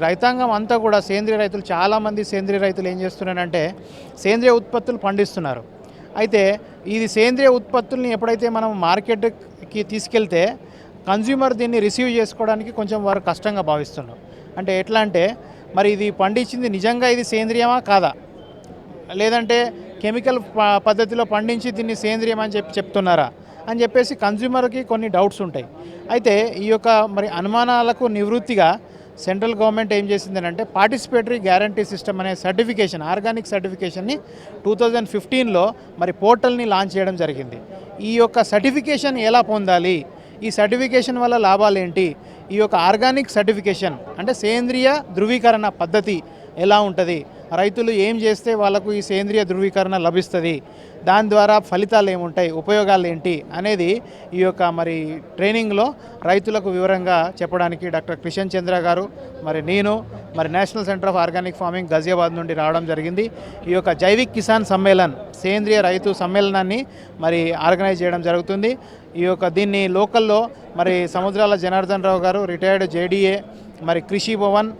రైతాంగం అంతా కూడా సేంద్రియ రైతులు చాలామంది సేంద్రియ రైతులు ఏం చేస్తున్నారంటే సేంద్రియ ఉత్పత్తులు పండిస్తున్నారు. అయితే ఇది సేంద్రియ ఉత్పత్తుల్ని ఎప్పుడైతే మనం మార్కెట్కి తీసుకెళ్తే కన్జ్యూమర్ దీన్ని రిసీవ్ చేసుకోవడానికి కొంచెం వారు కష్టంగా భావిస్తున్నారు. అంటే ఎట్లా అంటే మరి ఇది పండించింది నిజంగా ఇది సేంద్రియమా కాదా? లేదంటే కెమికల్ ప- పద్ధతిలో పండించి దీన్ని సేంద్రియం అని చెప్పి చెప్తున్నారా? అని చెప్పేసి కన్జ్యూమర్కి కొన్ని డౌట్స్ ఉంటాయి. అయితే ఈ యొక్క మరి అనుమానాలకు నివృత్తిగా సెంట్రల్ గవర్నమెంట్ ఏం చేసింది అంటే పార్టిసిపేటరీ గ్యారంటీ సిస్టమ్ అనే సర్టిఫికేషన్ ఆర్గానిక్ సర్టిఫికేషన్ని టూ థౌజండ్ ఫిఫ్టీన్లో మరి పోర్టల్ని లాంచ్ చేయడం జరిగింది. ఈ యొక్క సర్టిఫికేషన్ ఎలా పొందాలి? ఈ సర్టిఫికేషన్ వల్ల లాభాలు ఏంటి? ఈ యొక్క ఆర్గానిక్ సర్టిఫికేషన్ అంటే సేంద్రియ ధృవీకరణ పద్ధతి ఎలా ఉంటుంది? రైతులు ఏం చేస్తే వాళ్ళకు ఈ సేంద్రియ ధృవీకరణ లభిస్తుంది? దాని ద్వారా ఫలితాలు ఏముంటాయి? ఉపయోగాలు ఏంటి? అనేది ఈ యొక్క మరి ట్రైనింగ్లో రైతులకు వివరంగా చెప్పడానికి డాక్టర్ కిషన్ చంద్ర గారు మరి నేను మరి national centre of organic farming Ghaziabad నుండి రావడం జరిగింది. ఈ యొక్క జైవిక్ కిసాన్ సమ్మేళన్ సేంద్రియ రైతు సమ్మేళనాన్ని మరి ఆర్గనైజ్ చేయడం జరుగుతుంది. ఈ యొక్క దీన్ని లోకల్లో మరి సముద్రాల జనార్దన్ రావు గారు రిటైర్డ్ జేడీఏ మరి Krishi Bhavan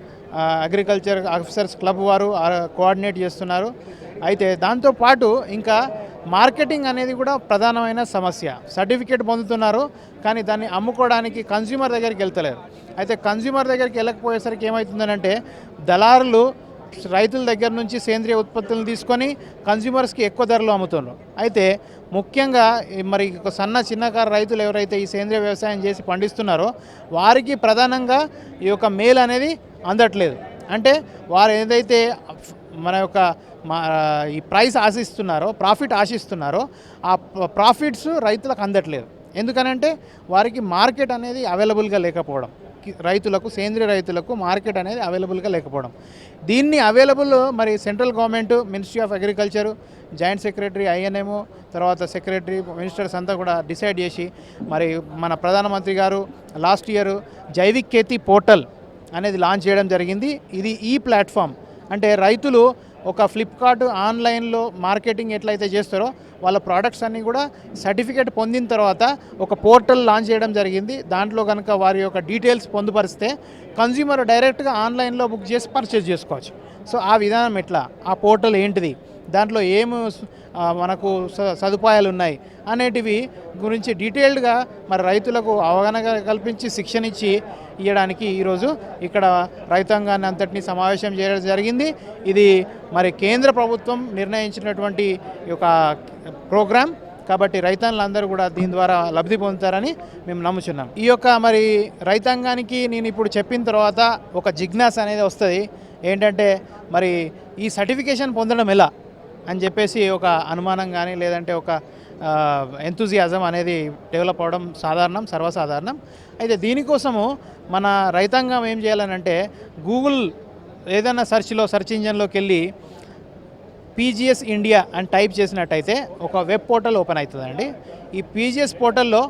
agriculture officers club వారు ఆ, కోఆర్డినేట్ చేస్తున్నారు. అయితే దాంతోపాటు ఇంకా మార్కెటింగ్ అనేది కూడా ప్రధానమైన సమస్య. సర్టిఫికేట్ పొందుతున్నారు కానీ దాన్ని అమ్ముకోవడానికి కన్జ్యూమర్ దగ్గరికి వెళ్తలేరు. అయితే కన్జ్యూమర్ దగ్గరికి వెళ్ళకపోయేసరికి ఏమవుతుందనంటే దళారులు రైతుల దగ్గర నుంచి సేంద్రియ ఉత్పత్తులను తీసుకొని కన్జ్యూమర్స్కి ఎక్కువ ధరలో అమ్ముతున్నారు అయితే ముఖ్యంగా మరి ఒక సన్న చిన్నకారు రైతులు ఎవరైతే ఈ సేంద్రియ వ్యవసాయం చేసి పండిస్తున్నారో వారికి ప్రధానంగా ఈ యొక్క మేల్ అనేది అందట్లేదు. అంటే వారు ఏదైతే మన యొక్క మా ఈ ప్రైస్ ఆశిస్తున్నారో ప్రాఫిట్ ఆశిస్తున్నారో ఆ ప్రాఫిట్స్ రైతులకు అందట్లేదు. ఎందుకనంటే వారికి మార్కెట్ అనేది అవైలబుల్గా లేకపోవడం. రైతులకు సేంద్రియ రైతులకు మార్కెట్ అనేది అవైలబుల్గా లేకపోవడం. దీన్ని అవైలబుల్ మరి central government ministry of agriculture joint secretary INM తర్వాత సెక్రటరీ మినిస్టర్స్ అంతా కూడా డిసైడ్ చేసి మరి మన ప్రధానమంత్రి గారు last year Jaivik Kheti portal అనేది లాంచ్ చేయడం జరిగింది. ఇది ఈ ప్లాట్ఫామ్. అంటే రైతులు ఒక ఫ్లిప్కార్ట్ ఆన్లైన్లో మార్కెటింగ్ ఎట్లయితే చేస్తారో వాళ్ళ ప్రోడక్ట్స్ అన్నీ కూడా సర్టిఫికేట్ పొందిన తర్వాత ఒక పోర్టల్ లాంచ్ చేయడం జరిగింది. దాంట్లో కనుక వారి యొక్క డీటెయిల్స్ పొందుపరిస్తే కన్జ్యూమర్ డైరెక్ట్గా ఆన్లైన్లో బుక్ చేసి పర్చేజ్ చేసుకోవచ్చు. సో ఆ విధానం ఎట్లా? ఆ పోర్టల్ ఏంటిది? దాంట్లో ఏమి మనకు స- సదుపాయాలు ఉన్నాయి అనేటివి గురించి డీటెయిల్డ్గా మరి రైతులకు అవగాహన కల్పించి శిక్షణ ఇచ్చి ఇవ్వడానికి ఈరోజు ఇక్కడ రైతాంగాన్ని అంతటినీ సమావేశం చేయడం జరిగింది. ఇది మరి కేంద్ర ప్రభుత్వం నిర్ణయించినటువంటి ఒక యొక్క ప్రోగ్రాం కాబట్టి రైతాంగులందరూ కూడా దీని ద్వారా లబ్ధి పొందుతారని మేము నమ్ముచున్నాం. ఈ యొక్క మరి రైతాంగానికి నేను ఇప్పుడు చెప్పిన తర్వాత ఒక జిజ్ఞాస అనేది వస్తుంది. ఏంటంటే మరి ఈ సర్టిఫికేషన్ పొందడం ఎలా? అని చెప్పేసి ఒక అనుమానం కానీ లేదంటే ఒక ఎంతూజియాజం అనేది డెవలప్ అవడం సాధారణం సర్వసాధారణం. అయితే దీనికోసము మన రైతాంగం ఏం చేయాలనంటే గూగుల్ ఏదైనా సెర్చ్లో సెర్చ్ ఇంజన్లోకి వెళ్ళి పీజీఎస్ ఇండియా అని టైప్ చేసినట్టయితే ఒక వెబ్ పోర్టల్ ఓపెన్ అవుతుందండి. ఈ పీజీఎస్ పోర్టల్లో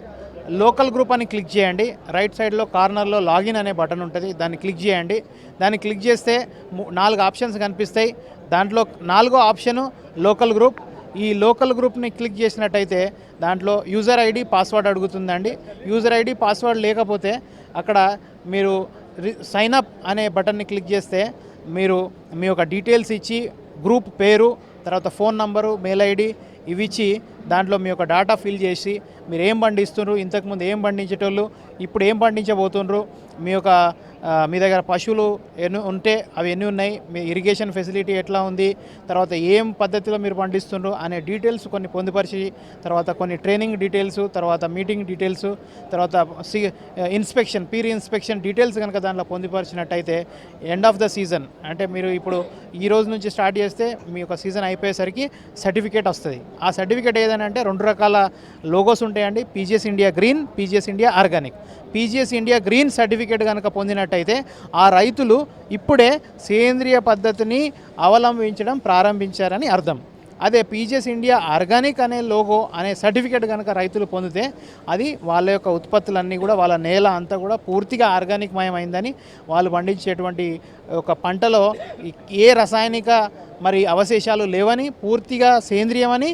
లోకల్ గ్రూప్ అని క్లిక్ చేయండి. రైట్ సైడ్లో కార్నర్లో లాగిన్ అనే బటన్ ఉంటుంది. దాన్ని క్లిక్ చేయండి. దాన్ని క్లిక్ చేస్తే నాలుగు ఆప్షన్స్ కనిపిస్తాయి. దాంట్లో నాలుగో ఆప్షను లోకల్ గ్రూప్. ఈ లోకల్ గ్రూప్ని క్లిక్ చేసినట్టయితే దాంట్లో యూజర్ ఐడి పాస్వర్డ్ అడుగుతుందండి. యూజర్ ఐడి పాస్వర్డ్ లేకపోతే అక్కడ మీరు సైన్ అప్ అనే బటన్ని క్లిక్ చేస్తే మీరు మీ యొక్క డీటెయిల్స్ ఇచ్చి గ్రూప్ పేరు తర్వాత ఫోన్ నంబరు మెయిల్ ఐడి ఇవి ఇచ్చి దాంట్లో మీ యొక్క డేటా ఫిల్ చేసి మీరు ఏం పండిస్తున్నారు ఇంతకుముందు ఏం పండించేటోళ్ళు? ఇప్పుడు ఏం పండించబోతుండ్రు? మీ యొక్క మీ దగ్గర పశువులు ఎన్ని ఉంటే అవి ఎన్ని ఉన్నాయి? మీ ఇరిగేషన్ ఫెసిలిటీ ఎట్లా ఉంది? తర్వాత ఏం పద్ధతిలో మీరు పండిస్తుండ్రు? అనే డీటెయిల్స్ కొన్ని పొందుపరిచి తర్వాత కొన్ని ట్రైనింగ్ డీటెయిల్స్ తర్వాత మీటింగ్ డీటెయిల్స్ తర్వాత సి ఇన్స్పెక్షన్ పీర్ ఇన్స్పెక్షన్ డీటెయిల్స్ కనుక దాంట్లో పొందుపరిచినట్టయితే ఎండ్ ఆఫ్ ద సీజన్ అంటే మీరు ఇప్పుడు ఈ రోజు నుంచి స్టార్ట్ చేస్తే మీ యొక్క సీజన్ అయిపోయేసరికి సర్టిఫికేట్ వస్తుంది. ఆ సర్టిఫికేట్ ఏదైనా అంటే రెండు రకాల లోగోస్ ఉంటాయండి. PGS India green PGS India organic PGS India green certificate కనుక పొందినట్టయితే ఆ రైతులు ఇప్పుడే సేంద్రియ పద్ధతిని అవలంబించడం ప్రారంభించారని అర్థం. అదే పీజీఎస్ ఇండియా ఆర్గానిక్ అనే లోగో అనే సర్టిఫికేట్ కనుక రైతులు పొందితే అది వాళ్ళ యొక్క ఉత్పత్తులన్నీ కూడా వాళ్ళ నేల అంతా కూడా పూర్తిగా ఆర్గానిక్ మయమైందని వాళ్ళు పండించేటువంటి ఒక పంటలో ఏ రసాయనిక మరి అవశేషాలు లేవని పూర్తిగా సేంద్రియమని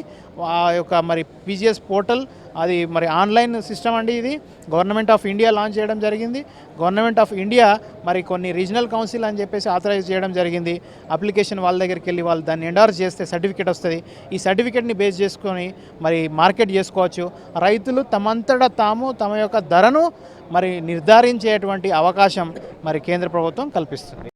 ఆ యొక్క మరి పీజీఎస్ పోర్టల్ అది మరి ఆన్లైన్ సిస్టమ్ అండి ఇది. గవర్నమెంట్ ఆఫ్ ఇండియా లాంచ్ చేయడం జరిగింది. గవర్నమెంట్ ఆఫ్ ఇండియా మరి కొన్ని రీజనల్ కౌన్సిల్ అని చెప్పేసి ఆథరైజ్ చేయడం జరిగింది. అప్లికేషన్ వాళ్ళ దగ్గరికి వెళ్ళి వాళ్ళు దాన్ని ఎండార్స్ చేస్తే సర్టిఫికేట్ వస్తుంది. ఈ సర్టిఫికేట్ని బేస్ చేసుకొని మరి మార్కెట్ చేసుకోవచ్చు. రైతులు తమంతటా తాము తమ యొక్క ధరను మరి నిర్ధారించేటువంటి అవకాశం మరి కేంద్ర ప్రభుత్వం కల్పిస్తుంది.